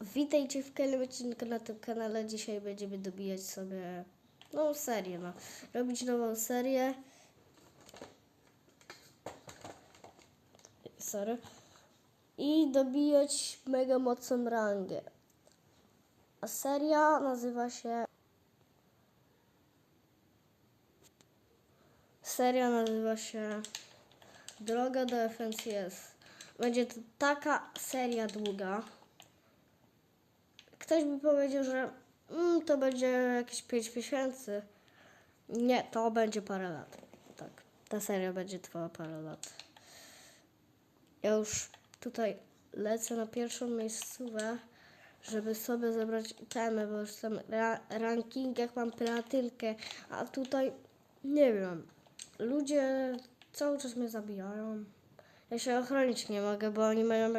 Witajcie w kolejnym odcinku na tym kanale. Dzisiaj będziemy dobijać sobie nową serię, no. Robić nową serię. Sorry. I dobijać mega mocną rangę. A seria nazywa się... Seria nazywa się Droga do FNCS. Będzie to taka seria długa. Ktoś by powiedział, że mm, to będzie jakieś 5 miesięcy. Nie, to będzie parę lat. Tak, ta seria będzie trwała parę lat. Ja już tutaj lecę na pierwszą miejscówę, żeby sobie zebrać itemy, bo już tam ra- rankingach mam platynkę, a tutaj nie wiem. Ludzie cały czas mnie zabijają. Ja się ochronić nie mogę, bo oni mają,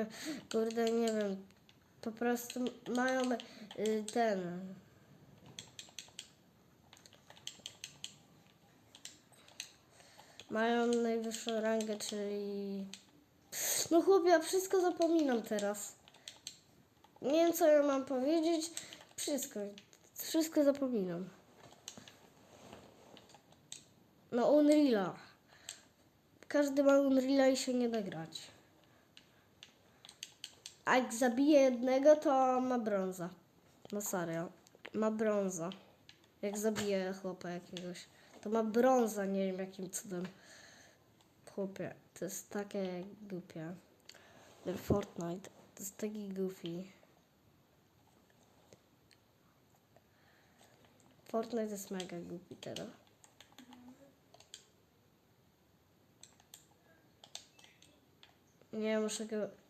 kurde, nie wiem, po prostu mają y, ten. Mają najwyższą rangę, czyli. No chłopie, ja wszystko zapominam teraz. Nie wiem, co ja mam powiedzieć. Wszystko. Wszystko zapominam. No Unreala. Każdy ma Unreala i się nie da grać. A jak zabije jednego, to ma brąza. No serio. Ma brąza. Jak zabije chłopa jakiegoś. To ma brąza, nie wiem jakim cudem. Chłopie, to jest takie głupie. Ten Fortnite, to jest taki goofy. Fortnite jest mega głupi teraz. Nie, muszę go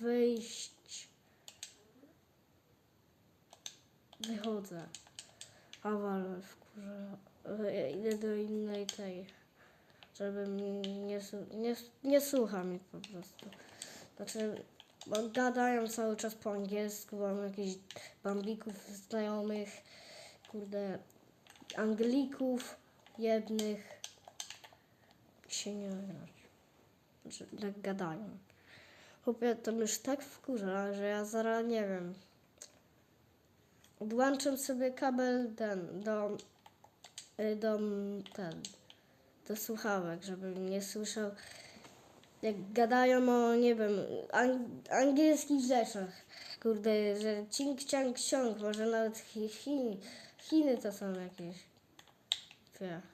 wyjść. Wychodzę. A walę w kurze. Wy- Idę do innej tej. Żeby nie, nie, nie słucha po prostu. Znaczy, gadają cały czas po angielsku, mam jakichś bambików znajomych, kurde, Anglików jednych. Się nie. Znaczy, tak gadają. Chłopie, to już tak wkurza, że ja zaraz nie wiem. Odłączam sobie kabel ten do, y, do ten, do słuchawek, żebym nie słyszał jak gadają o, nie wiem, ang- angielskich rzeczach. Kurde, że cink, ciang, ksiąg, może nawet chi, Chiny, Chiny to są jakieś. Wie.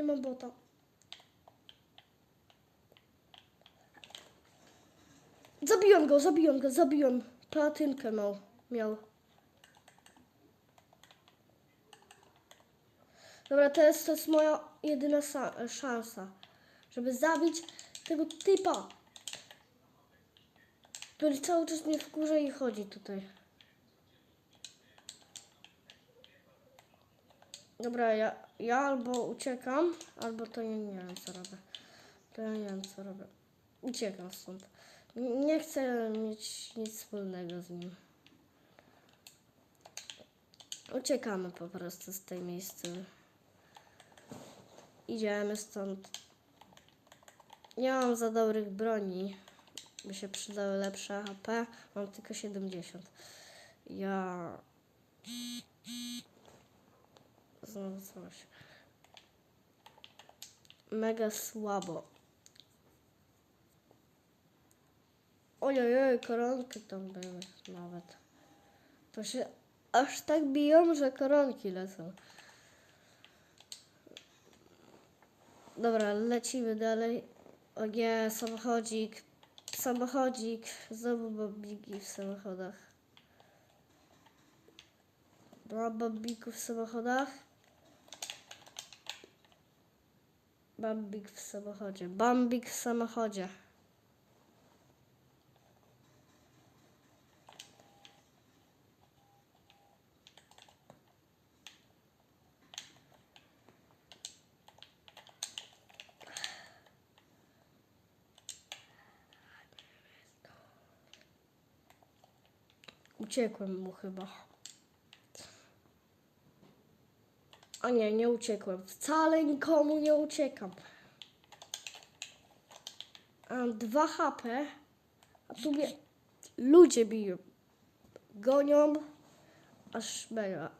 Nie mam bota. Zabiłem go, zabiłem go, zabiłem. Platynkę miał. miał. Dobra, teraz to jest moja jedyna sa- szansa, żeby zabić tego typa. Który cały czas mnie wkurza i chodzi tutaj. Dobra, ja, ja albo uciekam, albo to nie, nie wiem co robię. To ja nie wiem co robię. Uciekam stąd. Nie chcę mieć nic wspólnego z nim. Uciekamy po prostu z tej miejscy. Idziemy stąd. Nie mam za dobrych broni. By się przydały lepsze HP. Mam tylko 70. Ja... Znowu coś. Mega słabo. Ojej, koronki tam były nawet. To się aż tak biją, że koronki lecą. Dobra, lecimy dalej. O nie, samochodzik. Samochodzik. Znowu bombiki w samochodach. Mam bombików w samochodach. Bambik w samochodzie. Bambik w samochodzie. Uciekłem mu chyba. Nie, nie uciekłem. Wcale nikomu nie uciekam. Mam 2 HP, a tu mnie ludzie biją. Gonią, aż mega.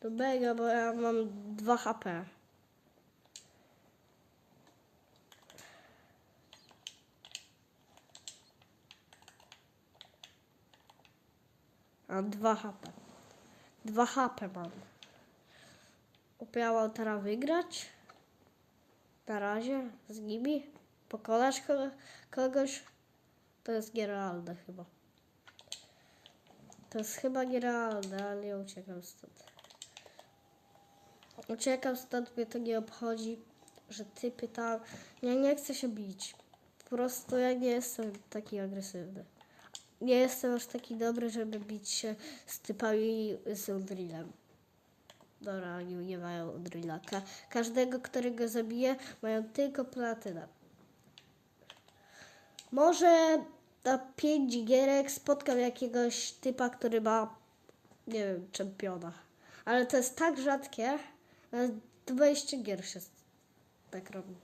To mega, bo ja mam 2 HP. Mam 2 HP. 2 HP mam. Upiałam teraz wygrać. Na razie z nimi. Pokonać kogo, kogoś. To jest nierealne chyba. To jest chyba nierealne, ale ja uciekam stąd. Uciekam stąd, mnie to nie obchodzi, że ty pytał. Ja nie chcę się bić. Po prostu ja nie jestem taki agresywny. Nie jestem aż taki dobry, żeby bić się z typami z drillem. Dobra, oni nie mają drilla. Ka- każdego, którego zabiję, mają tylko platynę. Może na 5 gierek spotkam jakiegoś typa, który ma, nie wiem, czempiona. Ale to jest tak rzadkie, na 20 gier się tak robi.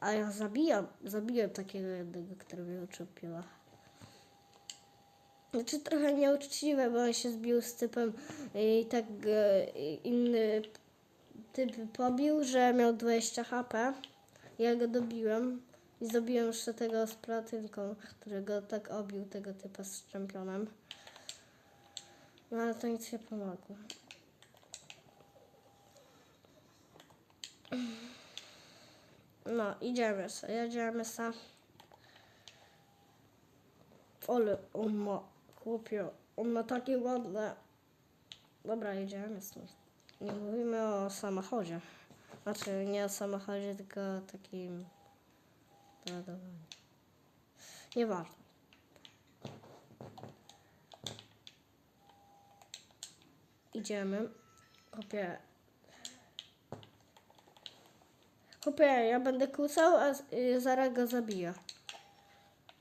A ja zabijam, zabiłem takiego jednego, który miał czempiona. Znaczy trochę nieuczciwe, bo on się zbił z typem i tak e, inny typ pobił, że miał 20 HP. Ja go dobiłem i zabiłem jeszcze tego z platynką, którego tak obił tego typa z czempionem. No ale to nic nie pomogło. No, idziemy se, jedziemy se. Ale on ma, chłopie, on ma takie ładne... Dobra, jedziemy stąd. Nie mówimy o samochodzie. Znaczy, nie o samochodzie, tylko o takim... ładowaniu. Nieważne. Idziemy. Chłopie... Chłopie, ja będę kłócał, a y, zaraz go zabiję.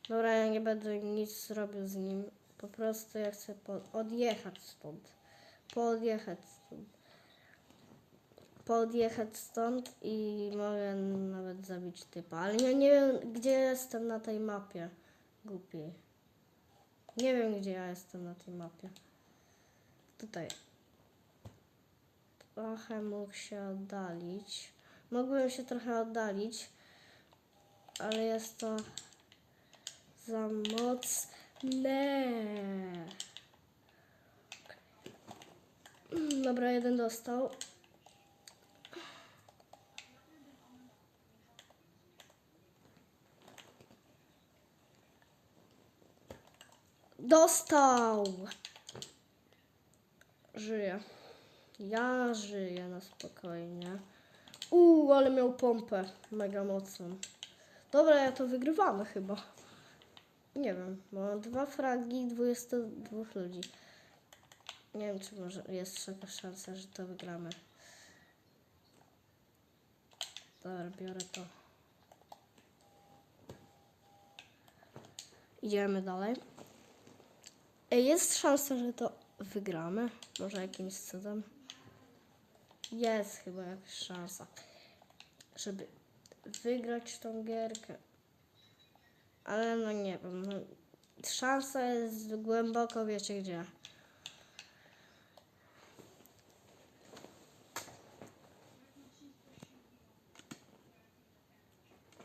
Dobra, ja nie będę nic robił z nim. Po prostu ja chcę odjechać stąd. Poodjechać stąd. Poodjechać stąd i mogę nawet zabić typa. Ale ja nie wiem, gdzie jestem na tej mapie. Głupi. Nie wiem, gdzie ja jestem na tej mapie. Tutaj. Trochę mógł się oddalić. Mogłem się trochę oddalić, ale jest to za mocne. Mm, Dobra, jeden dostał. Dostał! Żyję. Ja żyję na spokojnie. Uuu, ale miał pompę. Mega mocną. Dobra, ja to wygrywamy chyba. Nie wiem, mam dwa fragi, 22 ludzi. Nie wiem, czy może jest jakaś szansa, że to wygramy. Dobra, biorę to. Idziemy dalej. Ej, Jest szansa, że to wygramy. Może jakimś cudem. Jest chyba jakaś szansa, żeby wygrać tą gierkę. Ale no nie wiem. No, szansa jest głęboko, wiecie gdzie.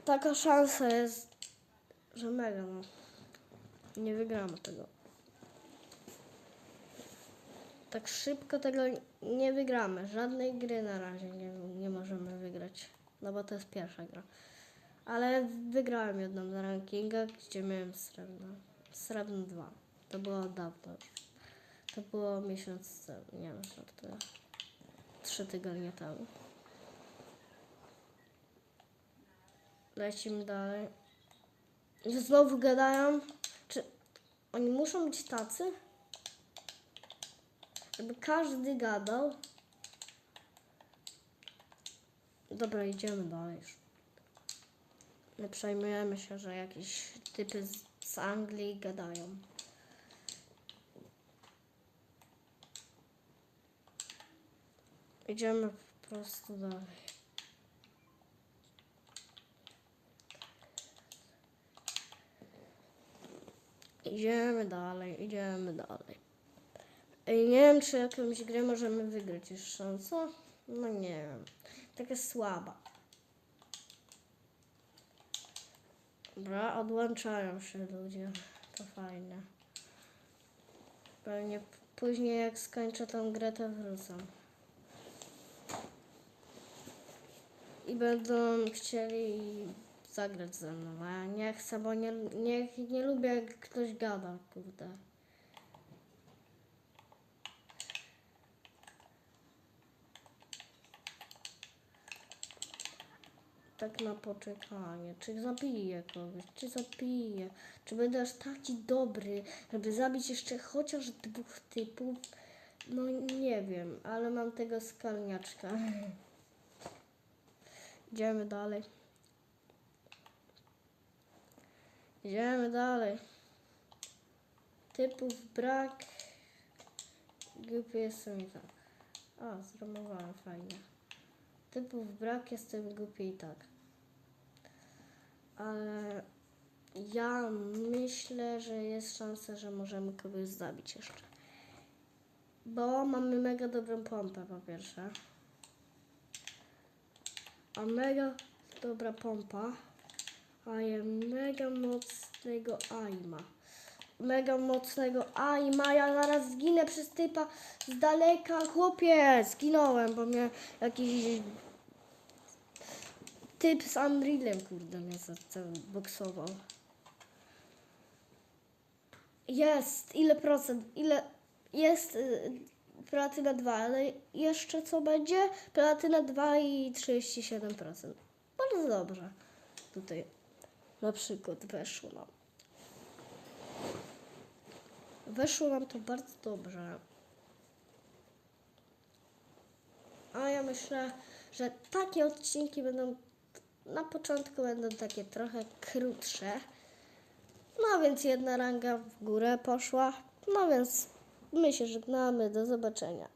Taka szansa jest, że mega no. Nie wygramy tego. Tak szybko tego nie wygramy. Żadnej gry na razie nie, nie możemy wygrać. No bo to jest pierwsza gra. Ale wygrałem jedną na rankingach, gdzie miałem srebrno. Srebrno 2. To było dawno. To było miesiąc temu. Nie wiem, żartuję. Trzy tygodnie temu. Lecimy dalej. Znowu gadają. Czy oni muszą być tacy? Żeby każdy gadał. Dobra, idziemy dalej już. Nie przejmujemy się, że jakieś typy z, z Anglii gadają. Idziemy po prostu dalej. Idziemy dalej, idziemy dalej. Ej, nie wiem, czy jakąś grę możemy wygrać jeszcze, co? No nie wiem. Taka słaba. Dobra, odłączają się ludzie. To fajne. Pewnie później jak skończę tą grę, to wrócę. I będą chcieli zagrać ze mną, a ja nie chcę, bo nie, nie, nie lubię jak ktoś gada, kurde. Tak na poczekanie. Czy zabiję kogoś? Czy zabiję? Czy będę aż taki dobry, żeby zabić jeszcze chociaż dwóch typów? No nie wiem, ale mam tego skalniaczka. Idziemy dalej. Idziemy dalej. Typów brak. Głupie jestem i tak. A, zromowałem fajnie. Typów brak, jestem głupi i tak. Ale ja myślę, że jest szansa, że możemy kogoś zabić jeszcze. Bo mamy mega dobrą pompę po pierwsze. A mega dobra pompa. A je mega mocnego aima. Mega mocnego aima. Ja zaraz zginę przez typa z daleka. Chłopie, zginąłem, bo mnie jakiś typ z Unrealem, kurde, mnie boksował. Jest, ile procent, ile jest y, platyna 2, ale jeszcze co będzie? Platyna 2 i 37%. Bardzo dobrze. Tutaj na przykład weszło nam. Weszło nam to bardzo dobrze. A ja myślę, że takie odcinki będą na początku będą takie trochę krótsze. No więc jedna ranga w górę poszła. No więc my się żegnamy. Do zobaczenia.